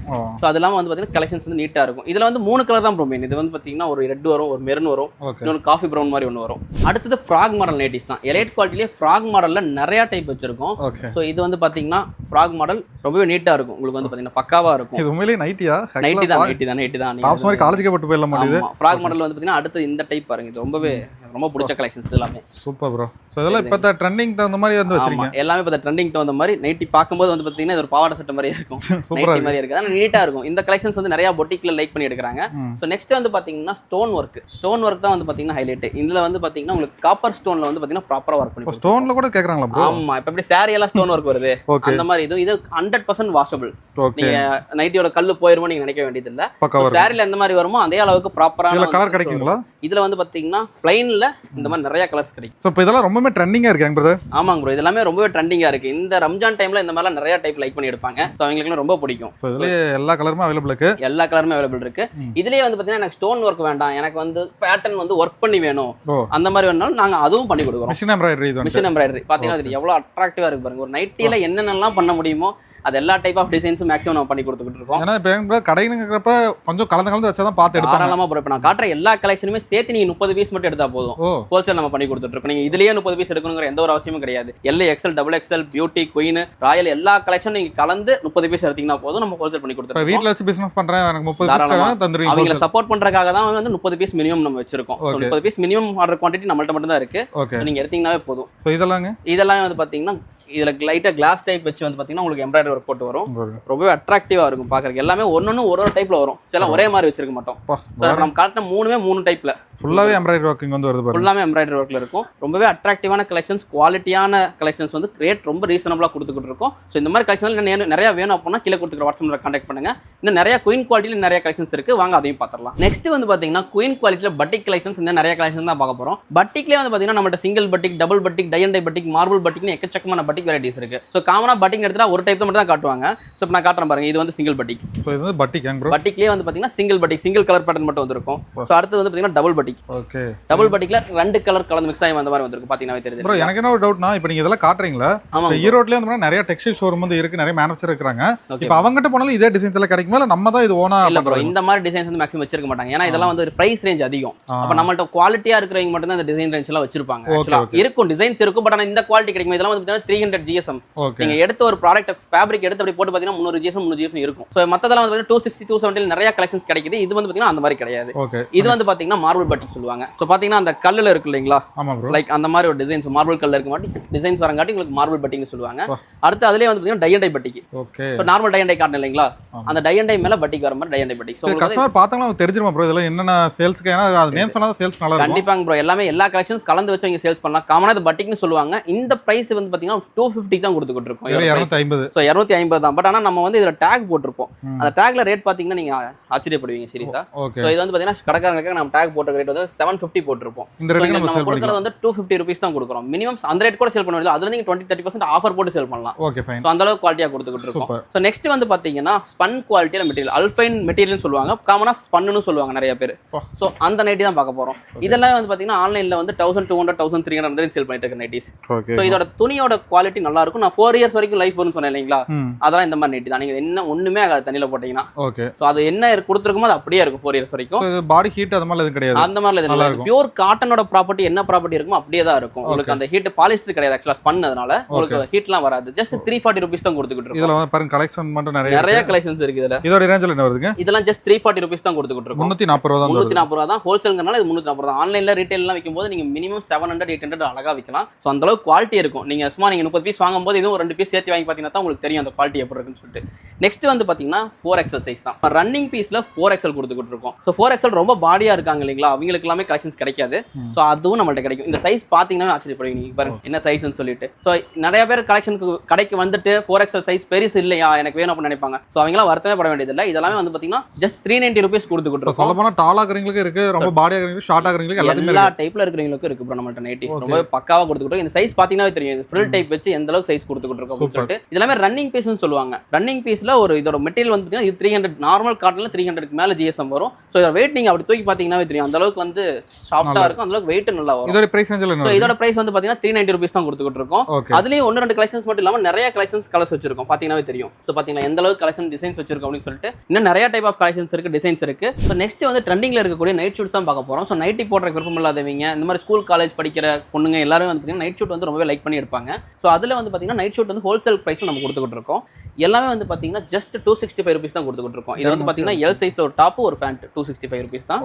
ஸோ அது இல்லாமல் வந்து பார்த்தீங்கன்னா கலெக்ஷன்ஸ் வந்து நீட்டாக இருக்கும். இதில் வந்து மூணு கலர் தான் ப்ரோமைன் இது வந்து பார்த்தீங்கன்னா ஒரு ரெட் வரும் ஒரு மெரூன் வரும் இன்னொரு காஃபி ப்ரௌன் மாதிரி ஒன்று வரும். அடுத்தது ஃப்ராக் மாடல் நைட்டிஸ் தான். எலைட் குவாலிட்டிலேயே ஃப்ராக் மாடலில் நிறைய டைப் வச்சிருக்கோம். ஸோ இது வந்து பார்த்தீங்கன்னா ஃப்ராக் மாடல் ரொம்பவே நீட்டாக இருக்கும். உங்களுக்கு வந்து பார்த்தீங்கன்னா பக்காவாக இருக்கும். இது உண்மையிலேயே நைட்டியா நைட்டி தான் நைட்டி தான் நைட்டி தான். காலேஜுக்கே போட்டு போயிடலாம் ஃப்ராக் மாடல் வந்து பார்த்தீங்கன்னா அடுத்து இந்த டைப் பாருங்க. இது ரொம்பவே ரொம்ப பிடிச்ச கலெக்ஷன்ஸ் எல்லாமே. சூப்பர் ப்ரோ ஸோ இதெல்லாம் இப்போ ட்ரெண்டிங் தகுந்த மாதிரி வந்து வச்சிருக்கீங்க. எல்லாமே இப்போ ட்ரெண்டிங் தகுந்த மாதிரி நைட்டி பார்க்கும்போது வந்து பார்த்தீங்கன்னா இது ஒரு பாவாடை சட்டை மாதிரியே இருக்கும். நைட்டி மாதிரி இருக்கு. ஆனால் நீட்டாக இருக்கும். இந்த கலெக்ஷன்ஸ் வந்து நிறைய பொட்டிக்ல லைக் பண்ணி எடுக்கிறாங்க. ஸோ நெக்ஸ்ட் வந்து பார்த்தீங்கன்னா ஸ்டோன் ஒர்க் ஸ்டோன் ஒர்க் தான் வந்து பார்த்தீங்கன்னா ஹைலைட் இதுல வந்து பார்த்தீங்கன்னா உங்களுக்கு காப்பர் ஸ்டோன்ல வந்து பார்த்தீங்கன்னா ப்ராப்பராக ஒர்க் பண்ணி ஸ்டோன்ல கூட கேட்குறாங்களா ப்ரோ ஆமா இப்போ எப்படி saree எல்லாம் ஸ்டோன் ஒர்க் வருது? அந்த மாதிரி இது இது ஹண்ட்ரட் பர்சன்ட் வாஷபிள் ஓகே நீங்க நைட்டியோட கல்லு போயிருமோ நீங்க நினைக்க வேண்டியது இல்ல பக்காவா இருக்கு சாரில எந்த மாதிரி வருமோ அதே அளவுக்கு ப்ராப்பரான கலர் கிடைக்குங்களா? இதுல வந்து பாத்தீங்கன்னா பிளைன் வினில்ல இந்த மாதிரி நிறைய கலர்ஸ் கிடைக்கும். ஸோ இப்போ இதெல்லாம் ரொம்பவே ட்ரெண்டிங்காக இருக்கு பிரதர் ஆமாங்க ப்ரோ இதெல்லாமே ரொம்பவே ட்ரெண்டிங்காக இருக்கு. இந்த ரம்ஜான் டைம்ல இந்த மாதிரிலாம் நிறைய டைப் லைக் பண்ணி எடுப்பாங்க. ஸோ அவங்களுக்கு ரொம்ப பிடிக்கும். ஸோ இதுலேயே எல்லா கலருமே அவைலபிள் இருக்கு. எல்லா கலருமே அவைலபிள் இருக்கு. இதுலயே வந்து பாத்தீங்கன்னா எனக்கு ஸ்டோன் ஒர்க் வேண்டாம். எனக்கு வந்து பேட்டர்ன் வந்து ஒர்க் பண்ணி வேணும். அந்த மாதிரி வேணாலும் நாங்க அதுவும் பண்ணி கொடுக்குறோம். மிஷின் எம்ப்ராய்டரி மிஷின் எம்ப்ராய்டரி பாத்தீங்கன்னா அது எவ்வளவு அட்ராக்டிவா இருக்கு பாருங்க. ஒரு நைட்டில என்னென்னலாம் பண்ண முடியுமோ அது எல்லா டைப் ஆஃப் டிசைன்ஸும் மேக்ஸிமம் நம்ம பண்ணி கொடுத்துக்கிட்டு இருக்கோம். ஏன்னா இப்போ கடைங்கிறப்ப கொஞ்சம் கலந்து கலந்து வச்சா தான் பார்த்து எடுப்பாங்க. தாராளமா ப்ரோ இப்போ நான் காட்டுற எல்லா கலெக்ஷனுமே சேர்த்து நீங்க முப்பது பீஸ் மட்டும் எடுத்தா போதும். ஹோல்சேல் நம்ம பண்ணி கொடுத்துட்டு இருக்கோம். நீங்க இதுலயே முப்பது பீஸ் எடுக்கணுங்கிற எந்த ஒரு அவசியமும் கிடையாது. L XL double XL beauty queen royal எல்லா கலெக்ஷன் நீங்க கலந்து முப்பது பீஸ் எடுத்தீங்கன்னா போதும். நம்ம ஹோல்சேல் பண்ணி கொடுத்துருக்கோம் வீட்டில் வச்சு பிசினஸ் பண்றேன். எனக்கு முப்பது தந்துருவீங்க அவங்கள சப்போர்ட் பண்றதுக்காக தான் வந்து முப்பது பீஸ் மினிமம் நம்ம வச்சிருக்கோம். முப்பது பீஸ் மினிமம் ஆர்டர் குவான்டிட்டி நம்மள்ட்ட மட்டும் தான் இருக்கு. ஓகே So நீங்க எடுத்தீங்கன்னாவே போதும். ஸோ இதெல்லாங்க? இதெல்லாம் வந்து பாத்தீங்கன்னா இதுல லைட்டா கிளாஸ் டைப் வச்சு வந்து பாத்தீங்கன்னா உங்களுக்கு எம்ப்ராய்டரி ஒர்க் போட்டு வரும். ரொம்பவே அட்ராக்டிவா இருக்கும் பாக்குறதுக்கு. எல்லாமே ஒன்னொன்னு ஒரு ஒரு டைப்ல வரும். சில ஒரே மாதிரி வச்சிருக்க மாட்டோம். நம்ம காட்டின மூணுமே மூணு டைப்ல ஃபுல்லாவே எம்ப்ராய்டரி ஒர்க்கிங் வந்து வருது ஃபுல்லாமே எம்ப்ராய்டரி ஒர்க்ல இருக்கும். ரொம்பவே அட்ராக்டிவான கலெக்ஷன்ஸ் குவாலிட்டியான கலெக்ஷன்ஸ் வந்து ரேட் ரொம்ப ரீசனபிளா கொடுத்துக்கிட்டு இருக்கோம். ஸோ இந்த மாதிரி கலெக்ஷன் இன்னும் நிறைய வேணும் அப்படின்னா கீழே கொடுத்துக்கிற வாட்ஸ்அப்ல கான்டாக்ட் பண்ணுங்க. இன்னும் நிறைய குயின் குவாலிட்டியில் நிறைய கலெக்ஷன்ஸ் இருக்கு. வாங்க அதையும் பார்த்துடலாம் நெக்ஸ்ட் வந்து பாத்தீங்கன்னா குயின் குவாலிட்டியில் பட்டிக் கலெக்ஷன்ஸ் இந்த நிறைய கலெக்ஷன் தான் பார்க்க போறோம். பட்டிக்லேயே வந்து பாத்தீங்கன்னா நம்மகிட்ட single batik double batik tie and tie batik marble பட்டிக்னு எக்கச்சக்கமான பட்டிக் வெரைட்டிஸ் இருக்கு. ஸோ காமனாக பட்டிக் எடுத்தா ஒரு டைப் மட்டும் தான் காட்டுவாங்க. ஸோ இப்போ நான் காட்டுறேன் பாருங்க. இது வந்து சிங்கிள் பட்டிக் ஸோ இது வந்து பட்டி கேங் ப்ரோ பட்டிக்லேயே வந்து பாத்தீங்கன்னா single batik single colour pattern மட்டும் வந்திருக்கும். ஸோ அடுத்தது வந்து பாத்தீங்கன்னா டபுள் பட்டிக் ஓகே டபுள் பட்டிக்ல ரெண்டு கலர் கலந்து மிக்ஸ் ஆகி வந்த மாதிரி வந்திருக்கு பாத்தீங்கன்னா தெரியுது. எனக்கு என்ன ஒரு டவுட்னா இப்போ நீங்க இதெல்லாம் காட்டுறீங்களா? ஆமா இப்போ ஈரோட்லயே வந்து நிறைய டெக்ஸ்டைல் ஷோரூம் வந்து இருக்கு நிறைய மேனுஃபேக்சர் இருக்காங்க ஓகே இப்போ அவங்ககிட்ட போனாலும் இதே டிசைன்ஸ் எல்லாம் கிடைக்குமா? இல்ல நம்ம தான் இது ஓனா இல்ல ப்ரோ இந்த மாதிரி டிசைன்ஸ் வந்து மேக்ஸிமம் வச்சிருக்க மாட்டாங்க. ஏன்னா இதெல்லாம் வந்து பிரைஸ் ரேஞ்ச் அதிகம். அப்ப நம்மள்ட்ட குவாலிட்டியா இருக்கிறவங்க மட்டும் தான் இந்த டிசைன் ரேஞ்ச் எல்லாம் வச்சிருப்பாங்க. இருக்கும். டிசைன்ஸ் இருக்கும் பட் ஆனா இந்த குவாலிட்டி கிடைக்கும்? இதெல்லாம் வந்து த்ரீ ஹண்ட்ரட் ஜிஎஸ்எம் நீங்க எடுத்த ஒரு ப்ராடக்ட் ஃபேப்ரிக் எடுத்து அப்படி போட்டு பாத்தீங்கன்னா முந்நூறு ஜிஎஸ்எம் முந்நூறு ஜிஎஸ்எம் இருக்கும். ஸோ மத்ததெல்லாம் வந்து டூ சிக்ஸ்டி டூ செவன்ட்டில் நிறைய கலெக்ஷன்ஸ் கிடைக்குது. இது வந்து பாத்தீங்கன்னா அந்த மாதிரி கிடையாது. இது வந்து பாத்தீங்கன்னா மார்பிள் பட்டி சொல்லுவாங்க. ஸோ பாத்தீங்கன்னா அந்த கல்லுல இருக்கு இல்லைங்களா? லைக் அந்த மாதிரி ஒரு டிசைன்ஸ் மார்பிள் கல்ல இருக்க மாட்டி டிசைன்ஸ் வரங்காட்டி உங்களுக்கு மார்பிள் பட்டின்னு சொல்லுவாங்க. அடுத்து அதுலயே வந்து பாத்தீங்கன்னா டை அண்ட் டை பட்டிக்கு. So normal tie and tie காட்டணும் இல்லைங்களா. அந்த டை அண்ட் டை மேல பட்டிக்கு வர மாதிரி டை அண்ட் டை பட்டி ஸோ கஸ்டமர் பார்த்தாங்களா தெரிஞ்சிருமா ப்ரோ இதெல்லாம் என்னென்ன சேல்ஸ்க்கு ஏன்னா அது நேம் சொன்னா சேல்ஸ் நல்லா கண்டிப்பாங்க ப்ரோ எல்லாமே எல்லா கலெக்ஷன்ஸ் கலந்து வச்சு இங்க சேல்ஸ் பண்ணலாம். காமனா இது பட்டிக்னு சொல்லுவாங்க. இந்த பிரைஸ் வந்து பாத்தீங்கன்னா டூ ஃபிஃப்டி தான் கொடுத்துக்கிட்டு இருக்கோம் ஸோ இரநூத்தி ஐம்பது. தான். பட் ஆனா நம்ம வந்து இதுல டேக் போட்டிருப்போம். அந்த டேக்ல ரேட் பாத்தீங்கன்னா நீங்க ஆச்சரியப்படுவீங்க சீரியஸா. ஸோ இது வந்து பாத்தீங்கன்னா கடைக்காரங்களுக்கு நம்ம டேக் போட்ட ரேட் வந்து செவன் ஃபிஃப்டி போட்டிருப்போம். நம்ம கொடுக்குறது வந்து டூ ஃபிஃப்டி ருபீஸ் தான் கொடுக்குறோம். மினிமம் அந்த ரேட் கூட சேல் பண்ண முடியல அதுல நீங்க டுவெண்ட்டி தேர்ட்டி பர்சன்ட் ஆஃபர் போட்டு சேல் பண்ணலாம். ஓகே ஸோ அந்த அளவுக்கு குவாலிட்டியாக கொடுத்துக்கிட்டு இருக்கோம் ஸோ நெக்ஸ்ட் வந்து பாத்தீங்கன்னா ஸ்பன் குவாலிட்டியில் மெட்டீரியல் அல்ஃபைன் மெட்டீரியல் சொல்லுவாங்க. காமனாக ஸ்பன்னு சொல்லுவாங்க நிறைய பேர். ஸோ அந்த நைட்டி தான் பார்க்க போறோம். இதெல்லாம் வந்து பாத்தீங்கன்னா ஆன்லைன்ல வந்து thousand two hundred thousand three hundred sale பண்ணிட்டு இருக்க நைட்டிஸ் ஸோ இதோட துணியோட குவாலிட்டி நல்லா இருக்கும் நான் ஃபோர் இயர்ஸ் வரைக்கும் லைஃப் வரும்னு சொன்னேன் இல்லைங்களா? அதெல்லாம் இந்த மாதிரி நைட்டி தான். நீங்க என்ன ஒண்ணுமே ஆகாது தண்ணியில போட்டீங்கன்னா. ஓகே. ஸோ அது என்ன கொடுத்துருக்குமோ அது அப்படியே இருக்கும் ஃபோர் இயர்ஸ் வரைக்கும். பாடி ஹீட் அது மாதிரி எதுவும் கிடையாது. அந்த மாதிரி நல்லா இல்லை இருக்கும். பியூர் காட்டனோட ப்ராப்பர்ட்டி என்ன ப்ராப்பர்ட்டி இருக்குமோ அப்படியே தான் இருக்கும். உங்களுக்கு அந்த ஹீட் பாலிஸ்டர் கிடையாது ஆக்சுவலாக ஸ்பன் அதனால உங்களுக்கு ஹீட்லாம் வராது. ஜஸ்ட் த்ரீ ஃபார்ட்டி ருபீஸ் தான் கொடுத்துக்கிட்டு இருக்கோம். இதுல பாருங்க கலெக்ஷன் மட்டும் நிறைய நிறைய. கலெக்ஷன்ஸ் இருக்கு இதுல. இதோட ரேஞ்சில் என்ன வருதுங்க? இதெல்லாம் ஜஸ்ட் த்ரீ ஃபார்ட்டி ருபீஸ் தான் கொடுத்துக்கிட்டு இருக்கோம். முந்நூற்றி நாற்பது ரூபா முந்நூற்றி நாற்பது ரூபா தான். ஹோல்சேல்ங்கிறனால இது முந்நூற்றி நாற்பது தான். ஆன்லைனில் ரீட்டைல்லாம் விற்கும்போது நீங்கள் minimum seven hundred eight hundred அழகாக விற்கலாம் ஸோ அந்த அளவுக்கு குவாலிட்டி இருக்கும். நீங்கள் சும்மா நீங்கள் முப்பது பீஸ் வாங்கும்போது இதுவும் ரெண்டு பீஸ் சேர்த்து வாங்கி பார்த்தீங்கன்னா தான் உங்களுக்கு தெரியும் அந்த குவாலிட்டி எப்படி இருக்குன்னு சொல்லிட்டு. நெக்ஸ்ட் வந்து பார்த்தீங்கன்னா ஃபோர் எக்ஸல் சைஸ் தான். ரன்னிங் பீஸில் ஃபோர் எக்ஸல் கொடுத்துக்கிட்டு இருக்கோம் ஸோ ஃபோர் எக்ஸல் ரொம்ப பாடியாக இருக்காங்க இல்லைங்களா? அவங்களுக்கு எல்லாமே கலெக்ஷன்ஸ் கிடைக்காது. ஸோ அதுவும் நம்மள்ட்ட கிடைக்கும். இந்த சைஸ் பார்த்தீங்கன்னா ஆச்சரியப்படுவீங்க. நீங்க பாருங்க என்ன சைஸ்னு சொல்லிட்டு. ஸோ நிறைய பேர் கலெக்ஷனுக்கு கடைக்கு வந்துட்டு ஃபோர் எக்ஸல் சைஸ் பெருசு இல்லையா? எனக்கு வேணும் அப்படின்னு நினைப்பாங்க. ஸோ அவங்களாம் வருத்தமே பட வேண்டியதில்லை. இதெல்லாமே வந்து பார்த்தீங்கன்னா ஜஸ்ட் த்ரீ நைன்ட்டி ருபீஸ் கொடுத்துக்கிட்டு இருக்கோம் சொல்ல போனா டால் ஆகுறவங்களுக்கு இருக்கு ரொம்ப பாடி ஆகுறவங்களுக்கு ஷார்ட் ஆகுறவங்களுக்கு எல்லா டைப்ல இருக்கிறவங்களுக்கும் இருக்கு ப்ரோ நம்மள்ட்ட நைட்டி. ரொம்ப பக்காவா கொடுத்துக்கிட்டு இந்த சைஸ் பாத்தீங்கன்னா தெரியும். ஃபுல் டைப் வச்சு எந்த அளவுக்கு சைஸ் கொடுத்துக்கிட்டு இருக்கோம். சொல்லிட்டு இதெல்லாமே ரன்னிங் பீஸ்னு சொல்லுவாங்க. ரன்னிங் பீஸ்ல ஒரு இதோட மெட்டீரியல் வந்து பாத்தீங்கன்னா இது த்ரீ ஹண்ட்ரட் நார்மல் காட்டன்ல த்ரீ ஹண்ட்ரட் மேல ஜிஎஸ்எம் வரும். ஸோ இதோட வெயிட் நீங்க அப்படி தூக்கி பாத்தீங்கன்னா தெரியும். அந்த அளவுக்கு வந்து சாஃப்டா இருக்கும். அந்த அளவுக்கு வெயிட் நல்லா வரும். இதோட பிரைஸ் ஸோ இதோட பிரைஸ் வந்து பாத்தீங்கன்னா த்ரீ நைன்டி ருபீஸ் தான் கொடுத்துக்கிட்டு இருக்கோம் அதுலயும் ஒன்று ரெண்டு கலெக்ஷன்ஸ் மட்டும் இல்லாம நிறைய கலெக்ஷன்ஸ் கலர்ஸ் வச்சிருக்கோம். பாத்தீங்கன்னாவே தெரியும். ஸோ பாத்தீங்கன்னா எந்த அளவுக்கு கலெக்ஷன் டிசைன்ஸ் வச்சிருக்கோம் அப்படின்னு சொல்லிட்டு இன்னும் நிறைய டைப் ஆஃப் கலெக்ஷன்ஸ் இருக்கு டிசைன்ஸ் இருக்கு. ஸோ நெக்ஸ்ட் வந்து ட்ரெண்டிங்ல இருக்கக்கூடிய நைட் ஷூட் தான் பார்க்க போறோம். ஸோ நைட்டி போடுற விருப்பம் இல்லாதவங்க இந்த மாதிரி ஸ்கூல் காலேஜ் படிக்கிற பொண்ணுங்க எல்லாரும் வந்து பாத்தீங்கன்னா நைட் ஷூட் வந்து ரொம்பவே லைக் பண்ணி எடுப்பாங்க. ஸோ அதுல வந்து பாத்தீங்கன்னா நைட் ஷூட் வந்து ஹோல்சேல் பிரைஸ்ல நம்ம கொடுத்துக்கிட்டு இருக்கோம் எல்லாமே வந்து பாத்தீங்கன்னா just two sixty five rupees தான் கொடுத்துக்கிட்டு இருக்கோம் இது வந்து பாத்தீங்கன்னா எல் சைஸ்ல ஒரு டாப் ஒரு pant two sixty five rupees தான்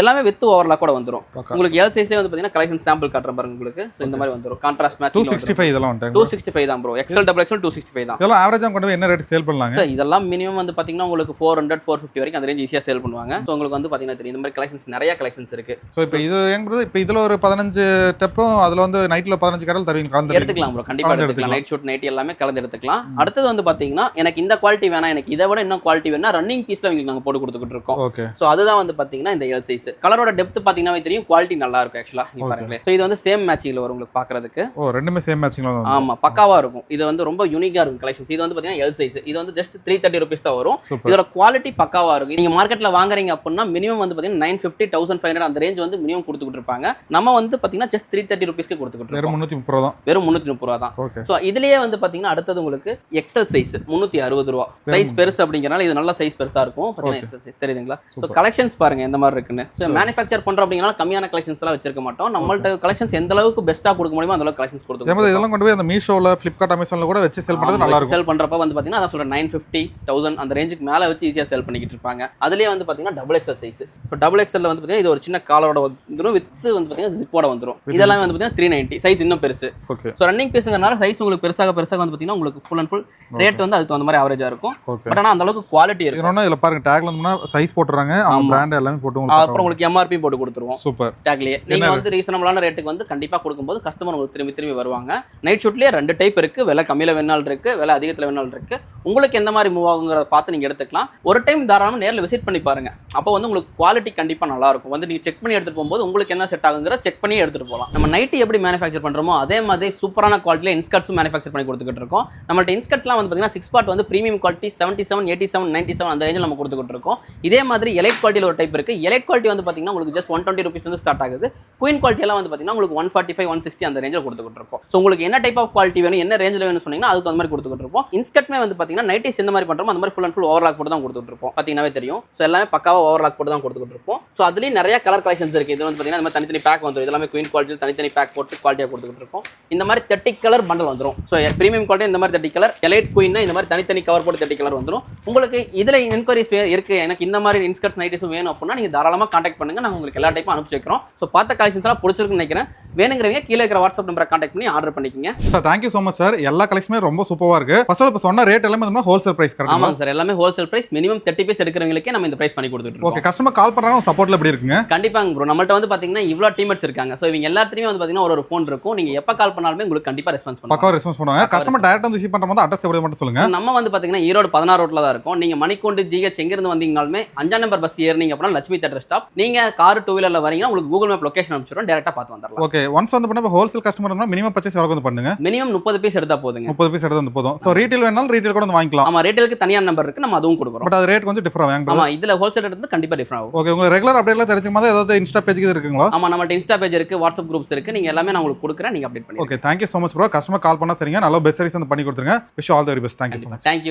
எல்லாமே வித் ஓவர்லாக் கூட வந்துரும். பக்கா. உங்களுக்கு எல் சைஸ்லேயே வந்து பாத்தீங்கன்னா கலெக்ஷன் சாம்பிள் காட்டுற பாருங்க உங்களுக்கு. ஸோ இந்த மாதிரி வந்துரும். Contrast match two sixty five இதெல்லாம் டூ சிக்ஸ்டி ஃபைவ் தான் bro XL double XL two sixty five தான். இதெல்லாம் ஆவரேஜாக கொண்டு போய் என்ன ரேட் சேல் பண்ணலாங்க? சார் இதெல்லாம் மினிமம் வந்து பாத்தீங்கன்னா உங்களுக்கு ஃபோர் ஹண்ட்ரட் ஃபோர் ஃபிஃப்டி வரைக்கும் அந்த ரேஞ்ச் ஈஸியாக சேல் பண்ணுவாங்க. ஸோ உங்களுக்கு வந்து பாத்தீங்கன்னா தெரியும். இந்த மாதிரி கலெக்ஷன்ஸ் நிறைய கலெக்ஷன்ஸ் இருக்கு. ஸோ இப்போ இது எங்கிறது இப்போ இதில் ஒரு பதினஞ்சு டெப்பும் அதில் வந்து நைட்டில் பதினஞ்சு கடல் தருவீங்க எடுத்துக்கலாம் ப்ரோ கண்டிப்பா கண்டிப்பா கலந்து எடுத்துக்கலாம். நைட் ஷூட் நைட் எல்லாமே கலந்து எடுத்துக்கலாம். அடுத்தது வந்து பாத்தீங்கன்னா எனக்கு இந்த குவாலிட்டி வேணாம் எனக்கு இதை விட இன்னும் குவாலிட்டி வேணா ரன்னிங் பீஸ்ல உங்களுக்கு நாங்க போட்டு கொடுத்துக்கிட்டு இருக்கோம். ஸோ அதுதான் வந்து பாத்தீங்கன்னா இந்த எல் சைஸ் கலரோட டெப்த் பாத்தீங்கன்னா தெரியும் குவாலிட்டி நல்லா இருக்கும் ஆக்சுவலா. பாருங்களேன். ஸோ இது வந்து சேம் மேட்சிங்ல வரும் உங்களுக்கு பாக்குறதுக்கு. ஓ ரெண்டுமே சேம் மேட்சிங்ல வந்து ஆமா பக்காவா இருக்கும். இது வந்து ரொம்ப யூனிக்கா இருக்கும் கலெக்ஷன்ஸ் இது வந்து பாத்தீங்கன்னா எல் சைஸ் இது வந்து ஜஸ்ட் த்ரீ தேர்ட்டி ருபீஸ் தான் வரும். இதோட குவாலிட்டி பக்காவா இருக்கும். நீங்க மார்க்கெட்ல வாங்குறீங்க அப்படின்னா மினிமம் வந்து பாத்தீங்கன்னா nine fifty thousand five hundred அந்த ரேஞ்ச் வந்து மினிமம் கொடுத்துக்கிட்டு இருப்பாங்க. நம்ம வந்து பாத்தீங்கன்னா ஜஸ்ட் த்ரீ தேர்ட்டி ருபீஸ்க்கு கொடுத்துக்கிட்டு வெறும் இருக்கோம். முந்நூற்றி முப்பது ரூபா தான். வெறும் முந்நூற்றி முப்பது ரூபா தான். ஓகே ஸோ இதுலயே வந்து பாத்தீங்கன்னா அடுத்தது உங்களுக்கு எக்ஸல் சைஸ் முந்நூற்றி அறுபது ரூபா. சைஸ் பெருசு அப்படிங்கறனால இது நல்ல சைஸ் பெருசா இருக்கும். பாத்தீங்கன்னா எக்ஸல் சைஸ் தெரியுதுங்களா? ஸோ. கலெக்ஷன்ஸ் பாருங்க எந்த மாதிரி இருக்குன்னு. ஸோ மேனுஃபேக்சர் பண்றோம் அப்படிங்கறனால கம்மியான கலெக்ஷன்ஸ் எல்லாம் வச்சிருக்க மாட்டோம். நம்மள்ட்ட கலெக்ஷன்ஸ் எந்த அளவுக்கு பெஸ்ட்டா கொடுக்க முடியுமோ அந்த அளவுக்கு கலெக்ஷன்ஸ் கொடுத்து இதெல்லாம் கொண்டு போய் அந்த மீஷோவில் ஃப்ளிப்கார்ட் அமேசானில் கூட வச்சு செல் பண்ணுறது நல்லா இருக்கும். செல் பண்றப்ப வந்து பாத்தீங்கன்னா அதான் சொல்றேன் நைன் ஃபிஃப்டி தௌசண்ட் அந்த ரேஞ்சுக்கு மேல வச்சு ஈஸியா செல் பண்ணிக்கிட்டு இருப்பாங்க. அதுலயே வந்து பாத்தீங்கன்னா double XL size so double எக்ஸல்ல வந்து பாத்தீங்கன்னா இது ஒரு சின்ன காலரோட வந்துரும் வித் வந்து பாத்தீங்கன்னா ஜிப்போட வந்துரும். இதெல்லாம் வந்து பாத்தீங்கன்னா த்ரீ நைன்ட்டி சைஸ் இன்னும் பெருசு. ஓகே ஸோ ரன்னிங் பீஸுங்கிறனால சைஸ் உங்களுக்கு பெருசாக பெருசாக வந்து பாத்தீங்கன்னா உங்களுக்கு ஃபுல் அண்ட் ஃபுல் ரேட் வந்து அதுக்கு தகுந்த மாதிரி ஆவரேஜா இருக்கும். பட் ஆனா அந்த அளவுக்கு குவாலிட்டி இருக்கும் இதில் பாருங்க டேக்ல சைஸ் போட்டுறாங்க. பிராண்ட் எல்லாமே போட்டு அப்புறம் உங்களுக்கு எம்ஆர்பி போட்டு கொடுத்துருவோம். சூப்பர் டேக்லயே நீங்க வந்து ரீசனபிளான ரேட்டுக்கு வந்து கண்டிப்பா கொடுக்கும்போது கஸ்டமர் உங்களுக்கு திரும்பி திரும்பி வருவாங்க. நைட் ஷூட்லயே ரெண்டு டைப் இருக்கு. விலை கம்மியில வேணாலும் இருக்கு. விலை அதிகத்துல வேணாலும் இருக்கு. உங்களுக்கு எந்த மாதிரி மூவ் ஆகுங்கிறத பார்த்து நீங்க எடுத்துக்கலாம். ஒரு டைம் தாராளமா நேர்ல விசிட் பண்ணி பாருங்க. அப்போ வந்து உங்களுக்கு குவாலிட்டி கண்டிப்பா நல்லா இருக்கும். வந்து நீங்க செக் பண்ணி எடுத்துட்டு போகும்போது உங்களுக்கு என்ன செட் ஆகுங்கிற செக் பண்ணி எடுத்துட்டு போகலாம். நம்ம நைட்டி எப்படி மேனுஃபேக்சர் பண்றோமோ அதே மாதிரி சூப்பரான குவாலிட்டியில் இன்ஸ்கர்ட்ஸும் மேனுஃபேக்சர் பண்ணி கொடுத்துக்கிட்டு இருக்கோம் நம்மள்ட்ட இன்ஸ்கர்ட்லாம் வந்து பார்த்தீங்கன்னா சிக்ஸ் பார்ட் வந்து premium quality seventy seven eighty seven ninety seven அந்த ரேஞ்சில் நம்ம கொடுத்துக்கிட்டு இருக்கோம் இதே மாதிரி எலைட் குவாலிட்டியில் ஒரு டைப் இருக்கு. எலைட் குவாலிட்டி வந்து பார்த்தீங்கன்னா உங்களுக்கு ஜஸ்ட் ஒன் டுவெண்ட்டி ருபீஸ் வந்து ஸ்டார்ட் ஆகுது. குயின் குவாலிட்டியெல்லாம் வந்து பார்த்தீங்கன்னா உங்களுக்கு one forty five one sixty அந்த ரேஞ்சில் கொடுத்துக்கிட்டு இருக்கோம் ஸோ உங்களுக்கு என்ன டைப் ஆஃப் குவாலிட்டி வேணும் என்ன ரேஞ்சில் வேணும் சொன்னீங்கன்னா அதுக்கு அந்த மாதிரி கொடுத்துக்கிட்டு இருப்போம் இன்ஸ்கர்ட்மே வந்து பார்த்தீங்கன்னா நைட்டிஸ் இந்த மாதிரி பண்ணுறோமோ அந்த மாதிரி ஃபுல் அண்ட் ஃபுல் ஓவர்லாக் போட்டு தான் கொடுத்துட்டு இருப்போம் பார்த்தீங்கன்னாவே தெரியும். ஸோ எல்லாமே பக்காவாக ஓவர்லாக் போட்டு தான் கொடுத்துட்டு இருப்போம் ஸோ அதுலேயும் நிறைய கலர் கலெக்ஷன்ஸ் இருக்குது இது வந்து பார்த்தீங்கன்னா இந்த மாதிரி தனித்தனி பேக் வந்துடும் இதெல்லாமே குயின் குவாலிட்டியில் தனித்தனி பேக் போட்டு குவாலிட்டியாக கொடுத்துட்டு இருக்கோம் இந்த மாதிரி தேர்ட்டி கலர் பண்டல் வந்துடும் ஸோ ப்ரீமியம் குவாலிட்டி இந்த மாதிரி தேர்ட்டி கலர் எலைட் குயின்னா இந்த மாதிரி தனித்தனி கவர் போட்டு தேர்ட்டி கலர் வந்துடும் உங்களுக்கு இதில் என்கொயரிஸ் இருக்கு. எனக்கு இந்த மாதிரி இன்ஸ்கர்ட் நைட்டிஸும் வேணும் அப்படின்னா நீங்கள் தாராளமாக காண்டாக்ட் பண்ணுங்க. நாங்கள் உங்களுக்கு எல்லா டைப்பும் அனுப்பிச்சு வைக்கிறோம். ஸோ பார்த்த கலெக்ஷன்ஸ் எல்லாம் பிடிச்சிருக்குன்னு நினைக்கிறேன். வேணுங்கிறவங்க கீழே இருக்கிற வாட்ஸ்அப் நம்பரை காண்டாக்ட் பண்ணி ஆர்டர் பண்ணிக்கங்க. Sir thank you so much sir எல்லா கலெக்ஷனுமே ரொம்ப சூப்பராக இருக்கு. ஃபர்ஸ்ட் இப்போ சொன்ன ரேட் எல்லாமே வந்து ஹோல்சேல் பிரைஸ் கரெக்டாக ஆமாங்க சார் எல்லாமே wholesale price minimum thirty piece எடுக்கிறவங்களுக்கே நம்ம இந்த பிரைஸ் பண்ணி கொடுத்துட்டு ஓகே கஸ்டமர் கால் பண்ணுறாங்க சப்போர்ட்ல எப்படி இருக்குங்க? கண்டிப்பாங்க ப்ரோ நம்மள்ட்ட வந்து பாத்தீங்கன்னா இவ்வளோ டீமேட்ஸ் இருக்காங்க. ஸோ இவங்க எல்லாத்துலயுமே வந்து பாத்தீங்கன்னா ஒரு ஃபோன் இருக்கும். நீங்க எப்போ கால் பண்ணாலுமே உங்களுக்கு கண்டிப்பா ரெஸ்பான்ஸ் பண்ணுவாங்க. பக்காவாக ரெஸ்பான்ஸ் பண்ணுவாங்க. கஸ்டமர் டேரக்ட் வந்து ரிசீவ் பண்ணுற போது அட்ரஸ் எப்படி மட்டும் சொல்லுங்க. நம்ம வந்து பாத்தீங்கன்னா ஈரோடு பதினாறு ரோட்ல தான் இருக்கும். நீங்க மணிக்கூண்டு ஜிஹெச் எங்கிருந்து வந்தீங்கனாலுமே அஞ்சாம் நம்பர் பஸ் ஏறினீங்க அப்படின்னா லட்சுமி தேட்டர் ஸ்டாப் நீங்க கார் டூ வீலர்ல வரீங்கன்னா உங்களுக்கு கூகுள் மேப் லொகேஷன் அனுப்பிச்சிடும் டேரக்டா பார்த்து வந்துடலாம். ஓகே ஒன்ஸ் வந்து பண்ண ஹோல்சேல் கஸ்டமர் இருந்தால் மினிமம் பர்ச்சேஸ் எவ்வளோ வந்து பண்ணுங்க. மினிமம் முப்பது பீஸ் எடுத்தா போதுங்க. முப்பது பீஸ் எடுத்து வந்து போதும். ஸோ ரீட்டைல் வேணாலும் ரீட்டைல் கூட வந்து வாங்கிக்கலாம். ஆமா ரேட்டலுக்கு தனியார் நம்பர் இருக்கு. நம்ம அதுவும் கொடுக்குறோம். பட் அது ரேட் கொஞ்சம் டிஃபரெண்ட் ஆகும் ஆமா இதுல ஹோல்சேல் வந்து கண்டிப்பா டிஃபரெண்ட் ஆகும். ஓகே உங்களுக்கு ரெகுலர் அப்டேட்லாம் தெரிஞ்சுக்கும் போது ஏதாவது இன்ஸ்டா பேஜுக்கு இருக்குங்களா? ஆமா நம்மள்ட்ட இன்ஸ்டா பேஜ் இருக்கு வாட்ஸ்அப் குரூப்ஸ் இருக்கு. நீங்க எல்லாமே நான் உங்களுக்கு கொடுக்குறேன். நீங்க அப்டேட் பண்ணி okay thank you so much bro customer call பண்ணா சரிங்க. நல்ல பெஸ்ட் சர்வீஸ் வந்து பண்ணி கொடுத்துருங்க. Wish all the very best thank you so much thank you